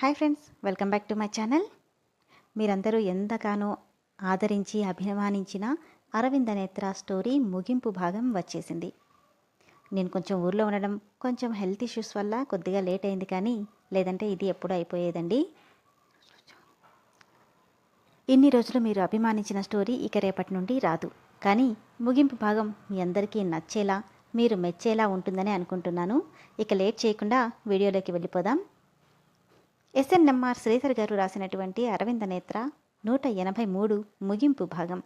Hi friends welcome back to my channel. మీరందరూ ఎంతగానో ఆదరించి అభిమానించిన అరవింద నేత్ర స్టోరీ ముగింపు భాగం వచ్చేసింది. నేను కొంచెం ఊర్లో ఉండడం కొంచెం హెల్త్ ఇష్యూస్ వల్ల కొద్దిగా లేట్ అయింది కానీ లేదంటే ఇది ఎప్పుడు అయిపోయేదండి. ఇన్ని రోజులు మీరు అభిమానించిన స్టోరీ ఇక రేపటి నుండి రాదు. కానీ ముగింపు భాగం మీ అందరికీ నచ్చేలా మీరు మెచ్చేలా ఉంటుందని అనుకుంటున్నాను. ఇక లేట్ చేయకుండా వీడియోలోకి వెళ్ళిపోదాం. ఎస్ఎన్ఎంఆర్ శ్రీధర్ గారు రాసినటువంటి అరవింద నేత్ర నూట ఎనభై మూడు ముగింపు భాగం.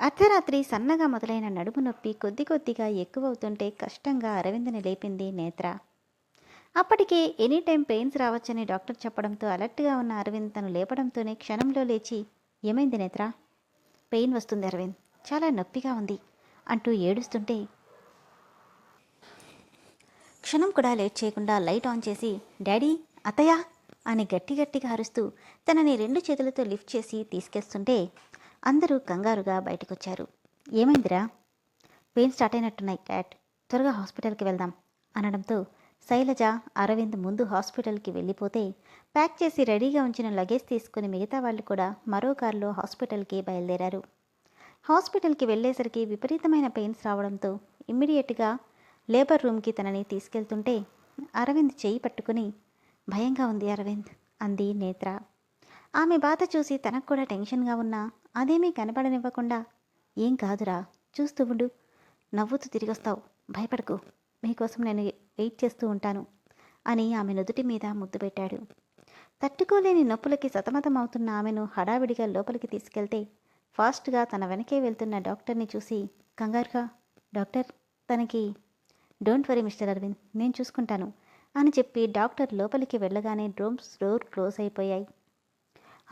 అర్ధరాత్రి సన్నగా మొదలైన నడుము నొప్పి కొద్ది కొద్దిగా ఎక్కువవుతుంటే కష్టంగా అరవిందని లేపింది నేత్ర. అప్పటికే ఎనీ టైం పెయిన్స్ రావచ్చని డాక్టర్ చెప్పడంతో అలర్ట్గా ఉన్న అరవింద్ తను లేపడంతోనే క్షణంలో లేచి ఏమైంది నేత్ర? పెయిన్ వస్తుంది అరవింద్ చాలా నొప్పిగా ఉంది అంటూ ఏడుస్తుంటే క్షణం కూడా లేట్ చేయకుండా లైట్ ఆన్ చేసి డాడీ అత్తయ్య అని గట్టి గట్టిగా అరుస్తూ తనని రెండు చేతులతో లిఫ్ట్ చేసి తీసుకెళ్తుంటే అందరూ కంగారుగా బయటకొచ్చారు. ఏమైందిరా? పెయిన్ స్టార్ట్ అయినట్టున్నాయి క్యాట్. త్వరగా హాస్పిటల్కి వెళ్దాం అనడంతో శైలజ అరవింద్ ముందు హాస్పిటల్కి వెళ్ళిపోతే ప్యాక్ చేసి రెడీగా ఉంచిన లగేజ్ తీసుకుని మిగతా వాళ్ళు కూడా మరో కారులో హాస్పిటల్కి బయలుదేరారు. హాస్పిటల్కి వెళ్ళేసరికి విపరీతమైన పెయిన్స్ రావడంతో ఇమ్మీడియట్గా లేబర్ రూమ్కి తనని తీసుకెళ్తుంటే అరవింద్ చేయి పట్టుకుని భయంగా ఉంది అరవింద్ అంది నేత్ర. ఆమె బాధ చూసి తనకు కూడా టెన్షన్గా ఉన్నా అదేమీ కనపడనివ్వకుండా ఏం కాదురా చూస్తూ ఉండు. నవ్వుతూ తిరిగొస్తావు. భయపడకు. మీకోసం నేను వెయిట్ చేస్తూ ఉంటాను అని ఆమె నుదుటి మీద ముద్దు పెట్టాడు. తట్టుకోలేని నొప్పులకి సతమతమవుతున్న ఆమెను హడావిడిగా లోపలికి తీసుకెళ్తే ఫాస్ట్గా తన వెనకే వెళ్తున్న డాక్టర్ని చూసి కంగారుగా డాక్టర్ తనకి డోంట్ వరీ మిస్టర్ అరవింద్ నేను చూసుకుంటాను అని చెప్పి డాక్టర్ లోపలికి వెళ్ళగానే డ్రోమ్స్ డోర్ క్లోజ్ అయిపోయాయి.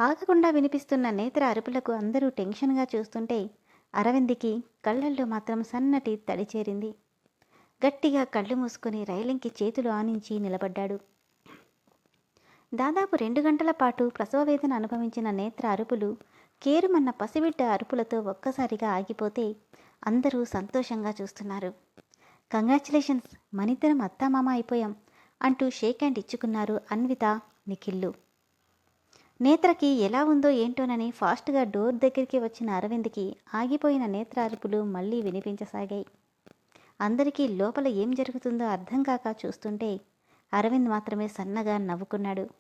ఆగకుండా వినిపిస్తున్న నేత్ర అరుపులకు అందరూ టెన్షన్గా చూస్తుంటే అరవింద్కి కళ్ళల్లో మాత్రం సన్నటి తడి చేరింది గట్టిగా కళ్ళు మూసుకుని రైలింగ్కి చేతులు ఆనించి నిలబడ్డాడు. దాదాపు రెండు గంటల పాటు ప్రసవ వేదన అనుభవించిన నేత్ర అరుపులు కేరుమన్న పసిబిడ్డ అరుపులతో ఒక్కసారిగా ఆగిపోతే అందరూ సంతోషంగా చూస్తున్నారు. కంగ్రాచులేషన్స్ మనిద్దరం అత్తామామ అయిపోయాం అంటూ షేక్ హ్యాండ్ ఇచ్చుకున్నారు అన్విత నిఖిల్లు. నేత్రకి ఎలా ఉందో ఏంటోనని ఫాస్ట్గా డోర్ దగ్గరికి వచ్చిన అరవింద్కి ఆగిపోయిన నేత్ర అరుపులు మళ్ళీ వినిపించసాగాయి. అందరికీ లోపల ఏం జరుగుతుందో అర్థం కాక చూస్తుంటే అరవింద్ మాత్రమే సన్నగా నవ్వుకున్నాడు.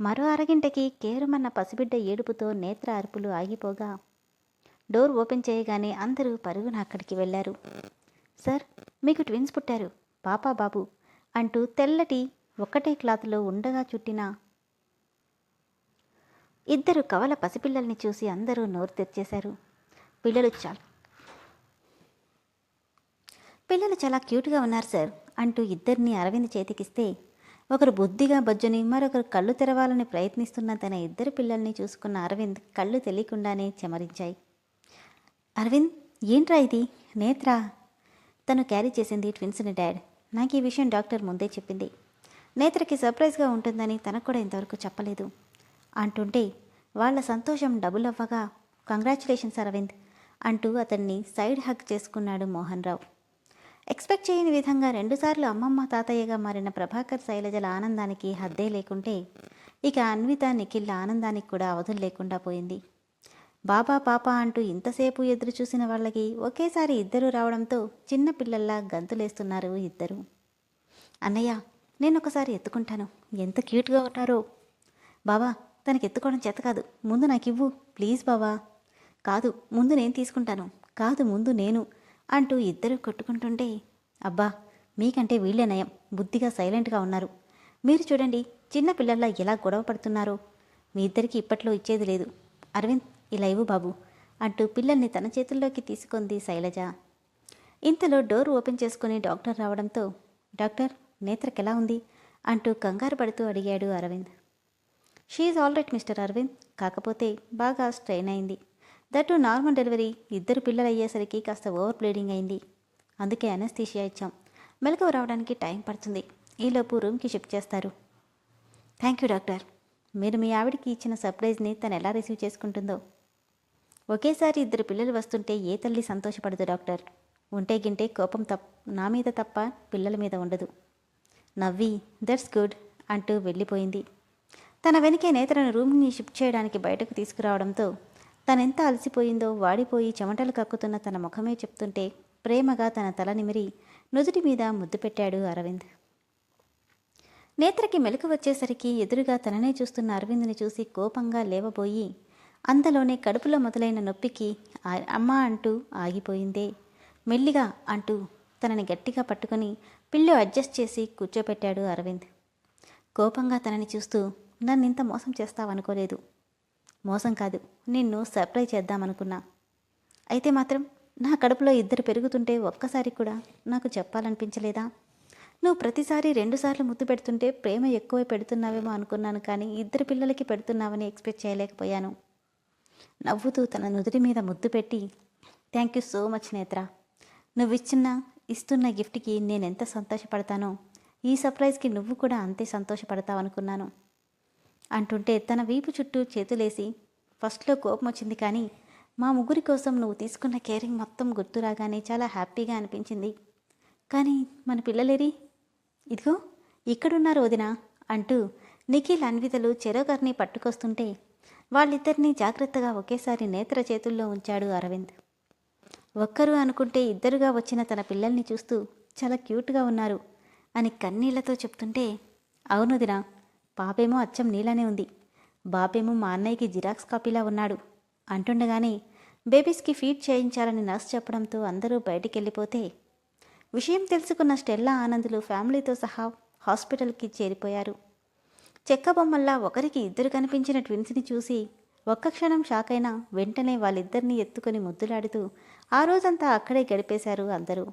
మరో అరగింటకి కేరుమన్న పసిబిడ్డ ఏడుపుతో నేత్ర అరుపులు ఆగిపోగా డోర్ ఓపెన్ చేయగానే అందరూ పరుగున అక్కడికి వెళ్ళారు. సార్ మీకు ట్విన్స్ పుట్టారు. పాపా బాబు అంటూ తెల్లటి ఒక్కటే క్లాత్లో ఉండగా చుట్టిన ఇద్దరు కవల పసిపిల్లల్ని చూసి అందరూ నోరు తెచ్చేశారు పిల్లలు చాలా పిల్లలు చాలా క్యూట్గా ఉన్నారు సార్ అంటూ ఇద్దరిని అరవింద్ చేతికిస్తే ఒకరు బుద్ధిగా బజ్జుని మరొకరు కళ్ళు తెరవాలని ప్రయత్నిస్తున్న తన ఇద్దరు పిల్లల్ని చూసుకున్న అరవింద్ కళ్ళు తెలియకుండానే చెమరించాయి. అరవింద్ ఏంట్రా ఇది? నేత్రా? తను క్యారీ చేసింది ట్విన్స్ని డాడ్. నాకు ఈ విషయం డాక్టర్ ముందే చెప్పింది. నేత్రకి సర్ప్రైజ్గా ఉంటుందని తనకు కూడా ఇంతవరకు చెప్పలేదు. అంటుంటే వాళ్ళ సంతోషం డబుల్ అవ్వగా కంగ్రాచులేషన్స్ అరవింద్ అంటూ అతన్ని సైడ్ హగ్ చేసుకున్నాడు మోహన్ రావు ఎక్స్పెక్ట్ చేయని విధంగా రెండుసార్లు అమ్మమ్మ తాతయ్యగా మారిన ప్రభాకర్ శైలజల ఆనందానికి హద్దే లేకుంటే ఇక అన్విత నిఖిల్ ఆనందానికి కూడా అవధులు లేకుండా పోయింది. బాబా పాప అంటూ ఇంతసేపు ఎదురు చూసిన వాళ్ళకి ఒకేసారి ఇద్దరు రావడంతో చిన్న పిల్లల్లా గంతులేస్తున్నారు ఇద్దరు. అన్నయ్య నేను ఒకసారి ఎత్తుకుంటాను. ఎంత క్యూట్గా ఉంటారో బాబా తనకి ఎత్తుకోవడం చేత కాదు. ముందు నాకు ఇవ్వు ప్లీజ్ బాబా. కాదు ముందు నేను తీసుకుంటాను. కాదు ముందు నేను అంటూ ఇద్దరు కొట్టుకుంటుంటే అబ్బా మీకంటే వీళ్ళే నయం. బుద్ధిగా సైలెంట్గా ఉన్నారు. మీరు చూడండి చిన్న పిల్లల్లా ఎలా గొడవ పడుతున్నారో. మీ ఇద్దరికి ఇప్పట్లో ఇచ్చేది లేదు. అరవింద్ ఇలా ఇవ్వు బాబు అంటూ పిల్లల్ని తన చేతుల్లోకి తీసుకుంది శైలజ. ఇంతలో డోర్ ఓపెన్ చేసుకుని డాక్టర్ రావడంతో డాక్టర్ నేత్రకి ఎలా ఉంది? అంటూ కంగారు పడుతూ అడిగాడు Aravind. She's all right mister Aravind కాకపోతే బాగా స్ట్రెయిన్ అయింది. దట్ నార్మల్ డెలివరీ ఇద్దరు పిల్లలు అయ్యేసరికి కాస్త ఓవర్ బ్లీడింగ్ అయింది. అందుకే అనస్థీషియా ఇచ్చాం. మెలకువ రావడానికి టైం పడుతుంది. ఈలోపు రూమ్కి షిఫ్ట్ చేస్తారు. Thank you doctor. మీరు మీ ఆవిడకి ఇచ్చిన సర్ప్రైజ్ని తను ఎలా రిసీవ్ చేసుకుంటుందో ఒకేసారి ఇద్దరు పిల్లలు వస్తుంటే ఏ తల్లి సంతోషపడదు డాక్టర్? ఉంటే గింటే కోపం తప్ నా మీద తప్ప పిల్లల మీద ఉండదు. నవ్వి దట్స్ గుడ్ అంటూ వెళ్ళిపోయింది. తన వెనకే నేత్రను రూమ్ని షిఫ్ట్ చేయడానికి బయటకు తీసుకురావడంతో తనెంత అలసిపోయిందో వాడిపోయి చెమటలు కక్కుతున్న తన ముఖమే చెప్తుంటే ప్రేమగా తన తల నిమిరి నుదుటి మీద ముద్దు పెట్టాడు అరవింద్. నేత్రకి మెలకు వచ్చేసరికి ఎదురుగా తననే చూస్తున్న అరవింద్ని చూసి కోపంగా లేవబోయి అంతలోనే కడుపులో మొదలైన నొప్పికి ఆ- అంటూ ఆగిపోయిందే. మెల్లిగా అంటూ తనని గట్టిగా పట్టుకొని పిల్లి అడ్జస్ట్ చేసి కూర్చోపెట్టాడు అరవింద్. కోపంగా తనని చూస్తూ నన్ను ఇంత మోసం చేస్తావనుకోలేదు మోసం కాదు నిన్ను సర్ప్రైజ్ చేద్దామనుకున్నా అయితే మాత్రం నా కడుపులో ఇద్దరు పెరుగుతుంటే ఒక్కసారి కూడా నాకు చెప్పాలనిపించలేదా? నువ్వు ప్రతిసారి రెండుసార్లు ముద్దు పెడుతుంటే ప్రేమ ఎక్కువ పెడుతున్నావేమో అనుకున్నాను కానీ ఇద్దరు పిల్లలకి పెడుతున్నావని ఎక్స్పెక్ట్ చేయలేకపోయాను. నవ్వుతూ తన నుదుటి మీద ముద్దు పెట్టి థ్యాంక్ యూ సో మచ్ నేత్ర. నువ్వు ఇచ్చిన ఇస్తున్న గిఫ్ట్కి నేను ఎంత సంతోషపడతానో ఈ సర్ప్రైజ్కి నువ్వు కూడా అంతే సంతోషపడతావనుకున్నాను. అంటుంటే తన వీపు చుట్టూ చేతులేసి ఫస్ట్లో కోపం వచ్చింది కానీ మా ముగ్గురి కోసం నువ్వు తీసుకున్న కేరింగ్ మొత్తం గుర్తు రాగానే చాలా హ్యాపీగా అనిపించింది. కానీ మన పిల్లలేరి? ఇదిగో ఇక్కడున్నారు వదిన అంటూ నిఖిల్ అన్వితలు చెరోకర్ని పట్టుకొస్తుంటే వాళ్ళిద్దరినీ జాగ్రత్తగా ఒకేసారి నేత్ర చేతుల్లో ఉంచాడు అరవింద్. ఒక్కరు అనుకుంటే ఇద్దరుగా వచ్చిన తన పిల్లల్ని చూస్తూ చాలా క్యూట్గా ఉన్నారు అని కన్నీళ్ళతో చెప్తుంటే అవునుదిన పాపేమో అచ్చం నీలానే ఉంది. బాబేమో మా అన్నయ్యకి జిరాక్స్ కాపీలా ఉన్నాడు అంటుండగానే బేబీస్కి ఫీడ్ చేయించాలని నర్స్ చెప్పడంతో అందరూ బయటికి వెళ్ళిపోతే విషయం తెలుసుకున్న స్టెల్లా ఆనందులు ఫ్యామిలీతో సహా హాస్పిటల్కి చేరిపోయారు. చెక్క బొమ్మల్లా ఒకరికి ఇద్దరు కనిపించిన ట్విన్స్ని చూసి ఒక్క క్షణం షాక్ అయినా వెంటనే వాళ్ళిద్దరినీ ఎత్తుకొని ముద్దులాడుతూ ఆ రోజంతా అక్కడే గడిపేశారు అందరూ.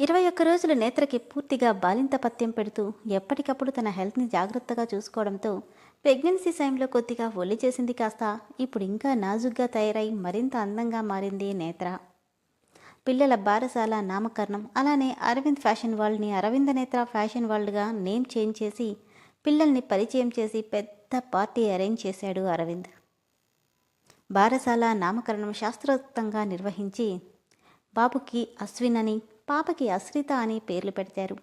ఇరవై ఒక్క రోజులు నేత్రకి పూర్తిగా బాలింత పత్యం పెడుతూ ఎప్పటికప్పుడు తన హెల్త్ని జాగ్రత్తగా చూసుకోవడంతో ప్రెగ్నెన్సీ టైంలో కొద్దిగా ఒల్లి చేసింది కాస్త ఇప్పుడు ఇంకా నాజుగ్గా తయారై మరింత అందంగా మారింది నేత్ర. పిల్లల బారసాల నామకరణం. అలానే అరవింద్ ఫ్యాషన్ వరల్డ్ని అరవింద నేత్ర ఫ్యాషన్ వరల్డ్గా నేమ్ చేంజ్ చేసి పిల్లల్ని పరిచయం చేసి పెద్ద పార్టీ అరేంజ్ చేశాడు అరవింద్. బారసాల నామకరణం శాస్త్రోక్తంగా నిర్వహించి బాబుకి అశ్విన్ అని పాపకి అశ్రిత అని పేర్లు పెడతారు.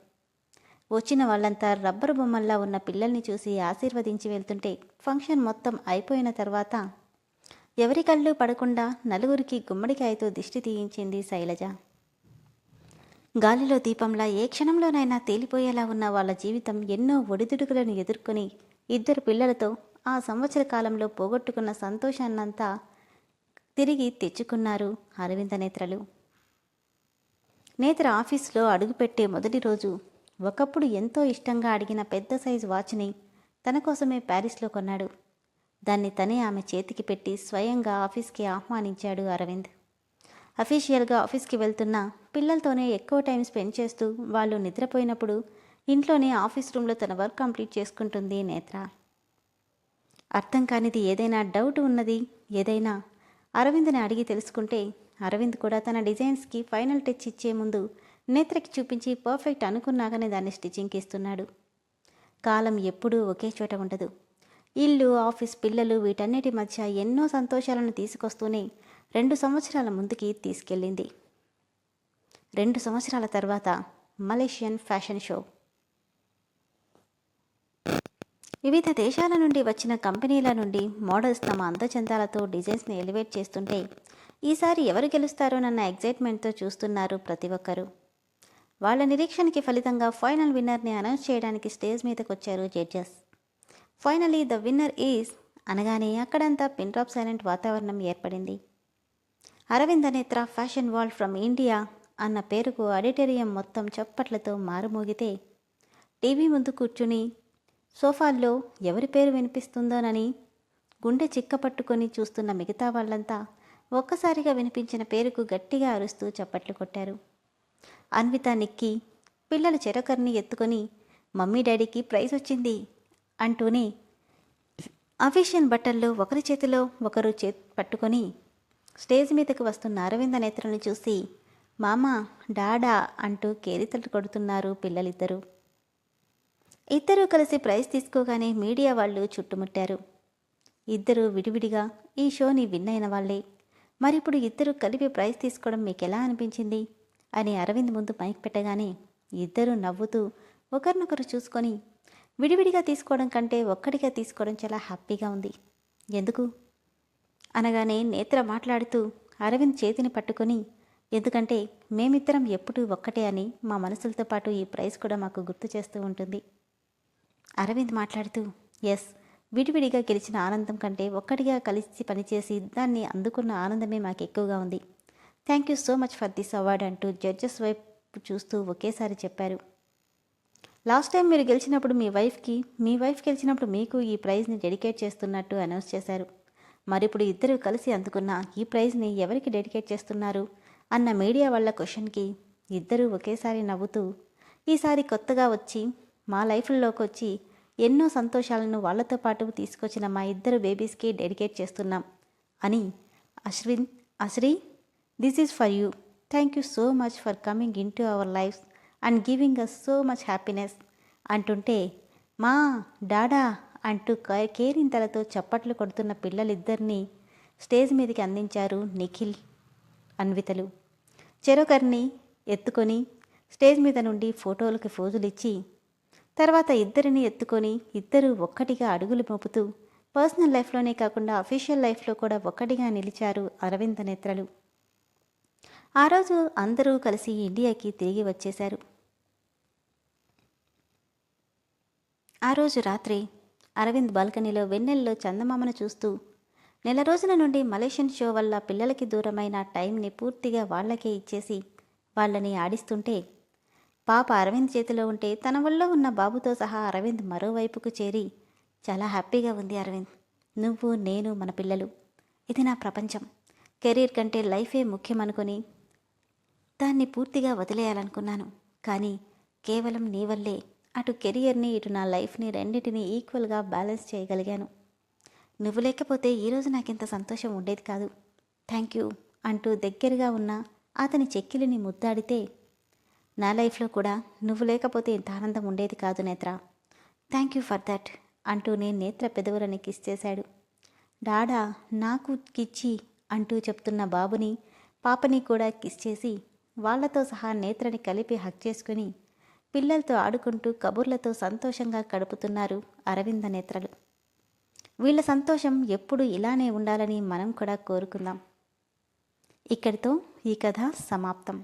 వచ్చిన వాళ్ళంతా రబ్బరు బొమ్మల్లా ఉన్న పిల్లల్ని చూసి ఆశీర్వదించి వెళ్తుంటే ఫంక్షన్ మొత్తం అయిపోయిన తర్వాత ఎవరి కళ్ళు పడకుండా నలుగురికి గుమ్మడికాయతో దిష్టి తీయించింది శైలజ. గాలిలో దీపంలా ఏ క్షణంలోనైనా తేలిపోయేలా ఉన్న వాళ్ళ జీవితం ఎన్నో ఒడిదుడుకులను ఎదుర్కొని ఇద్దరు పిల్లలతో ఆ సంవత్సర కాలంలో పోగొట్టుకున్న సంతోషాన్నంతా తిరిగి తెచ్చుకున్నారు అరవింద నేత్రలు. నేత్ర ఆఫీస్లో అడుగుపెట్టే మొదటి రోజు ఒకప్పుడు ఎంతో ఇష్టంగా అడిగిన పెద్ద సైజు వాచ్ని తన కోసమే ప్యారిస్లో కొన్నాడు. దాన్ని తనే ఆమె చేతికి పెట్టి స్వయంగా ఆఫీస్కి ఆహ్వానించాడు అరవింద్. అఫీషియల్గా ఆఫీస్కి వెళ్తున్న పిల్లలతోనే ఎక్కువ టైం స్పెండ్ చేస్తూ వాళ్ళు నిద్రపోయినప్పుడు ఇంట్లోనే ఆఫీస్ రూమ్లో తన వర్క్ కంప్లీట్ చేసుకుంటుంది నేత్ర. అర్థం కానిది ఏదైనా డౌట్ ఉన్నది ఏదైనా అరవింద్ని అడిగి తెలుసుకుంటే అరవింద్ కూడా తన డిజైన్స్కి ఫైనల్ టచ్ ఇచ్చే ముందు నేత్రకి చూపించి పర్ఫెక్ట్ అనుకున్నాగానే దాన్ని స్టిచ్చింగ్కి ఇస్తున్నాడు కాలం ఎప్పుడూ ఒకే చోట ఉండదు. ఇల్లు ఆఫీస్ పిల్లలు వీటన్నిటి మధ్య ఎన్నో సంతోషాలను తీసుకొస్తూనే రెండు సంవత్సరాల ముందుకి తీసుకెళ్ళింది. రెండు సంవత్సరాల తర్వాత మలేషియన్ ఫ్యాషన్ షో. వివిధ దేశాల నుండి వచ్చిన కంపెనీల నుండి మోడల్స్ తమ అందచందాలతో డిజైన్స్ని ఎలివేట్ చేస్తుంటే ఈసారి ఎవరు గెలుస్తారోనన్న ఎగ్జైట్మెంట్తో చూస్తున్నారు ప్రతి ఒక్కరూ. వాళ్ళ నిరీక్షణకి ఫలితంగా ఫైనల్ విన్నర్ని అనౌన్స్ చేయడానికి స్టేజ్ మీదకి వచ్చారు judges. Finally the winner is అనగానే అక్కడంతా పిన్డ్రాప్ సైలెంట్ వాతావరణం ఏర్పడింది. అరవింద నేత్ర ఫ్యాషన్ వరల్డ్ ఫ్రమ్ ఇండియా అన్న పేరుకు ఆడిటోరియం మొత్తం చప్పట్లతో మారుమోగితే టీవీ ముందు కూర్చుని సోఫాల్లో ఎవరి పేరు వినిపిస్తుందోనని గుండె చిక్కపట్టుకొని చూస్తున్న మిగతా వాళ్ళంతా ఒక్కసారిగా వినిపించిన పేరుకు గట్టిగా అరుస్తూ చప్పట్లు కొట్టారు. అన్విత నిక్కి పిల్లలు చెరొకరిని ఎత్తుకొని మమ్మీ డాడీకి ప్రైజ్ వచ్చింది. అంటూనే అఫీషియన్ బట్టల్లో ఒకరి చేతిలో ఒకరు చే పట్టుకొని స్టేజ్ మీదకు వస్తున్న అరవింద నేత్రను చూసి మామ డాడా అంటూ కేరితలు కొడుతున్నారు పిల్లలిద్దరూ. ఇద్దరూ కలిసి ప్రైజ్ తీసుకోగానే మీడియా వాళ్ళు చుట్టుముట్టారు. ఇద్దరూ విడివిడిగా ఈ షోని విన్ అయిన వాళ్ళే. మరిప్పుడు ఇద్దరు కలిపి ప్రైజ్ తీసుకోవడం మీకు ఎలా అనిపించింది? అని అరవింద్ ముందు మైక్ పెట్టగానే ఇద్దరూ నవ్వుతూ ఒకరినొకరు చూసుకొని విడివిడిగా తీసుకోవడం కంటే ఒక్కడిగా తీసుకోవడం చాలా హ్యాపీగా ఉంది. ఎందుకు? అనగానే నేత్ర మాట్లాడుతూ అరవింద్ చేతిని పట్టుకొని ఎందుకంటే మేమిద్దరం ఎప్పుడూ ఒక్కటే అని మా మనసులతో పాటు ఈ ప్రైజ్ కూడా మాకు గుర్తు చేస్తూ ఉంటుంది. అరవింద్ మాట్లాడుతూ ఎస్ విడివిడిగా గెలిచిన ఆనందం కంటే ఒక్కటిగా కలిసి పనిచేసి దాన్ని అందుకున్న ఆనందమే మాకు ఎక్కువగా ఉంది. Thank you so much for this award అంటూ జడ్జెస్ వైపు చూస్తూ ఒకేసారి చెప్పారు. లాస్ట్ టైం మీరు గెలిచినప్పుడు మీ వైఫ్కి మీ వైఫ్ గెలిచినప్పుడు మీకు ఈ ప్రైజ్ని డెడికేట్ చేస్తున్నట్టు అనౌన్స్ చేశారు. మరిప్పుడు ఇద్దరు కలిసి అందుకున్న ఈ ప్రైజ్ని ఎవరికి డెడికేట్ చేస్తున్నారు అన్న మీడియా వాళ్ళ క్వశ్చన్కి ఇద్దరూ ఒకేసారి నవ్వుతూ ఈసారి కొత్తగా వచ్చి మా లైఫ్లోకి వచ్చి ఎన్నో సంతోషాలను వాళ్ళతో పాటు తీసుకొచ్చిన మా ఇద్దరు బేబీస్కి డెడికేట్ చేస్తున్నాం అని Ashwin Ashri this is for you thank you so much for coming in to our lives and giving us so much happiness అంటుంటే మా డాడా అంటూ క- కేరింతలతో చప్పట్లు కొడుతున్న పిల్లలిద్దరినీ స్టేజ్ మీదకి అందించారు నిఖిల్ అన్వితలు. చెరొకరిని ఎత్తుకొని స్టేజ్ మీద నుండి ఫోటోలకి ఫోజులు ఇచ్చి తర్వాత ఇద్దరిని ఎత్తుకొని ఇద్దరు ఒక్కటిగా అడుగులు మోపుతూ పర్సనల్ లైఫ్లోనే కాకుండా అఫీషియల్ లైఫ్లో కూడా ఒక్కటిగా నిలిచారు అరవింద నేత్రలు. ఆ రోజు అందరూ కలిసి ఇండియాకి తిరిగి వచ్చేశారు. ఆ రోజు రాత్రి అరవింద్ బాల్కనీలో వెన్నెల్లో చందమామను చూస్తూ నెల రోజుల నుండి మలేషియన్ షో వల్ల పిల్లలకి దూరమైన టైంని పూర్తిగా వాళ్ళకే ఇచ్చేసి వాళ్ళని ఆడిస్తుంటే పాప అరవింద్ చేతిలో ఉంటే తన వల్ల ఉన్న బాబుతో సహా అరవింద్ మరోవైపుకు చేరి చాలా హ్యాపీగా ఉంది అరవింద్. నువ్వు నేను మన పిల్లలు. ఇది నా ప్రపంచం. కెరీర్ కంటే లైఫే ముఖ్యమనుకొని దాన్ని పూర్తిగా వదిలేయాలనుకున్నాను. కానీ కేవలం నీ వల్లే అటు కెరియర్ని ఇటు నా లైఫ్ని రెండింటినీ ఈక్వల్గా బ్యాలెన్స్ చేయగలిగాను. నువ్వు లేకపోతే ఈరోజు నాకింత సంతోషం ఉండేది కాదు. థ్యాంక్ యూ అంటూ దగ్గరగా ఉన్న అతని చెక్కిలిని ముద్దాడితే నా లైఫ్లో కూడా నువ్వు లేకపోతే ఇంత ఆనందం ఉండేది కాదు నేత్ర. థ్యాంక్ యూ ఫర్ దట్ అంటూనే నేత్ర పెదవులని కిస్ చేశాడు. డాడా నాకు కిచ్చి అంటూ చెప్తున్న బాబుని పాపని కూడా కిస్ చేసి వాళ్ళతో సహా నేత్రని కలిపి హక్ చేసుకుని పిల్లలతో ఆడుకుంటూ కబుర్లతో సంతోషంగా గడుపుతున్నారు అరవింద నేత్రలు. వీళ్ళ సంతోషం ఎప్పుడు ఇలానే ఉండాలని మనం కూడా కోరుకుందాం. ఇక్కడితో ఈ కథ సమాప్తం.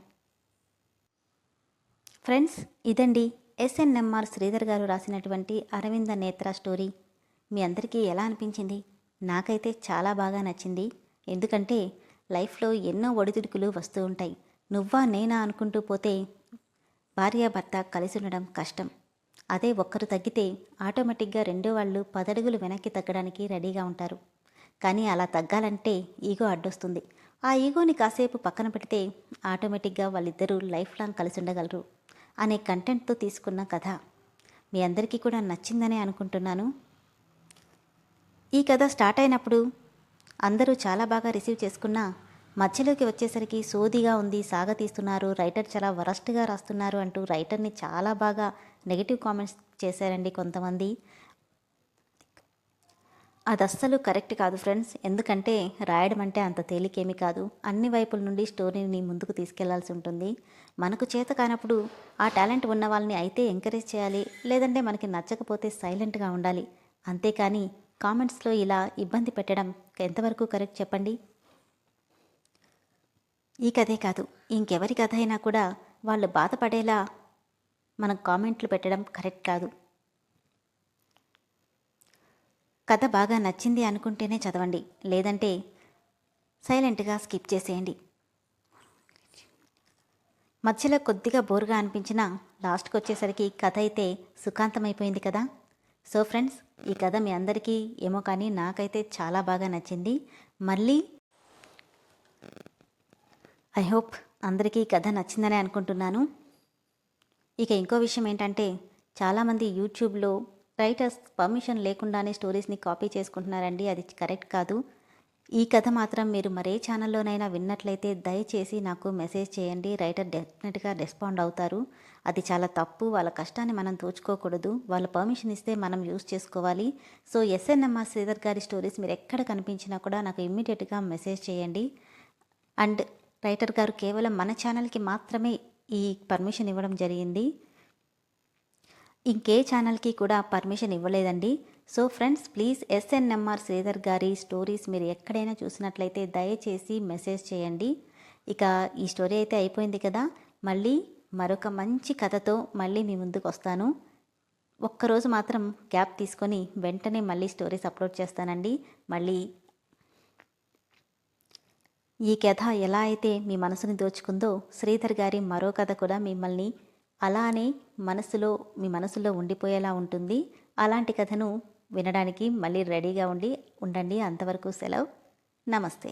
ఫ్రెండ్స్ ఇదండి ఎస్ఎన్ఎంఆర్ శ్రీధర్ గారు రాసినటువంటి అరవింద నేత్ర స్టోరీ. మీ అందరికీ ఎలా అనిపించింది? నాకైతే చాలా బాగా నచ్చింది. ఎందుకంటే లైఫ్లో ఎన్నో ఒడిదుడుకులు వస్తూ ఉంటాయి. నువ్వా నేనా అనుకుంటూ పోతే భార్యాభర్త కలిసి ఉండడం కష్టం. అదే ఒక్కరు తగ్గితే ఆటోమేటిక్గా రెండో వాళ్ళు పదడుగులు వెనక్కి తగ్గడానికి రెడీగా ఉంటారు. కానీ అలా తగ్గాలంటే ఈగో అడ్డొస్తుంది. ఆ ఈగోని కాసేపు పక్కన పెడితే ఆటోమేటిక్గా వాళ్ళిద్దరూ లైఫ్ లాంగ్ కలిసి ఉండగలరు అనే కంటెంట్తో తీసుకున్న కథ. మీ అందరికీ కూడా నచ్చిందనే అనుకుంటున్నాను. ఈ కథ స్టార్ట్ అయినప్పుడు అందరూ చాలా బాగా రిసీవ్ చేసుకున్నా మధ్యలోకి వచ్చేసరికి సోదిగా ఉంది సాగతీస్తున్నారు రైటర్ చాలా వరస్ట్గా రాస్తున్నారు అంటూ రైటర్ని చాలా బాగా నెగిటివ్ కామెంట్స్ చేశారండి కొంతమంది. అది అస్సలు కరెక్ట్ కాదు ఫ్రెండ్స్ ఎందుకంటే రాయడం అంటే అంత తేలికేమీ కాదు. అన్ని వైపుల నుండి స్టోరీని ముందుకు తీసుకెళ్ళాల్సి ఉంటుంది. మనకు చేత కానప్పుడు ఆ టాలెంట్ ఉన్న వాళ్ళని అయితే ఎంకరేజ్ చేయాలి లేదంటే మనకి నచ్చకపోతే సైలెంట్గా ఉండాలి. అంతేకాని కామెంట్స్లో ఇలా ఇబ్బంది పెట్టడం ఎంతవరకు కరెక్ట్ చెప్పండి? ఈ కథే కాదు. ఇంకెవరి కథ అయినా కూడా వాళ్ళు బాధపడేలా మనం కామెంట్లు పెట్టడం కరెక్ట్ కాదు. కథ బాగా నచ్చింది అనుకుంటేనే చదవండి. లేదంటే సైలెంట్గా స్కిప్ చేసేయండి. మధ్యలో కొద్దిగా బోరుగా అనిపించిన లాస్ట్కి వచ్చేసరికి కథ అయితే సుఖాంతమైపోయింది కదా. సో ఫ్రెండ్స్ ఈ కథ మీ అందరికీ ఏమో కానీ నాకైతే చాలా బాగా నచ్చింది. మళ్ళీ ఐ హోప్ అందరికీ ఈ కథ నచ్చిందని అనుకుంటున్నాను. ఇక ఇంకో విషయం ఏంటంటే చాలామంది యూట్యూబ్లో రైటర్స్ పర్మిషన్ లేకుండానే స్టోరీస్ని కాపీ చేసుకుంటున్నారండి. అది కరెక్ట్ కాదు. ఈ కథ మాత్రం మీరు మరే ఛానల్లోనైనా విన్నట్లయితే దయచేసి నాకు మెసేజ్ చేయండి. రైటర్ డెఫినెట్గా రెస్పాండ్ అవుతారు. అది చాలా తప్పు. వాళ్ళ కష్టాన్ని మనం దోచుకోకూడదు. వాళ్ళ పర్మిషన్ ఇస్తే మనం యూస్ చేసుకోవాలి. సో ఎస్ఎన్ఎంఆర్ శ్రీధర్ గారి స్టోరీస్ మీరు ఎక్కడ కనిపించినా కూడా నాకు ఇమ్మీడియట్గా మెసేజ్ చేయండి. అండ్ రైటర్ గారు కేవలం మన ఛానల్కి మాత్రమే ఈ పర్మిషన్ ఇవ్వడం జరిగింది. ఇంకే ఛానల్కి కూడా పర్మిషన్ ఇవ్వలేదండి. So friends please SNMR Sridhar గారి స్టోరీస్ మీరు ఎక్కడైనా చూసినట్లయితే దయచేసి మెసేజ్ చేయండి. ఇక ఈ స్టోరీ అయితే అయిపోయింది కదా. మళ్ళీ మరొక మంచి కథతో మళ్ళీ మీ ముందుకు వస్తాను. ఒక్కరోజు మాత్రం గ్యాప్ తీసుకొని వెంటనే మళ్ళీ స్టోరీస్ అప్లోడ్ చేస్తానండి. మళ్ళీ ఈ కథ ఎలా అయితే మీ మనసుని దోచుకుందో శ్రీధర్ గారి మరో కథ కూడా మిమ్మల్ని అలానే మనసులో మీ మనసులో ఉండిపోయేలా ఉంటుంది. అలాంటి కథను వినడానికి మళ్ళీ రెడీగా ఉండి ఉండండి. అంతవరకు సెలవు. నమస్తే.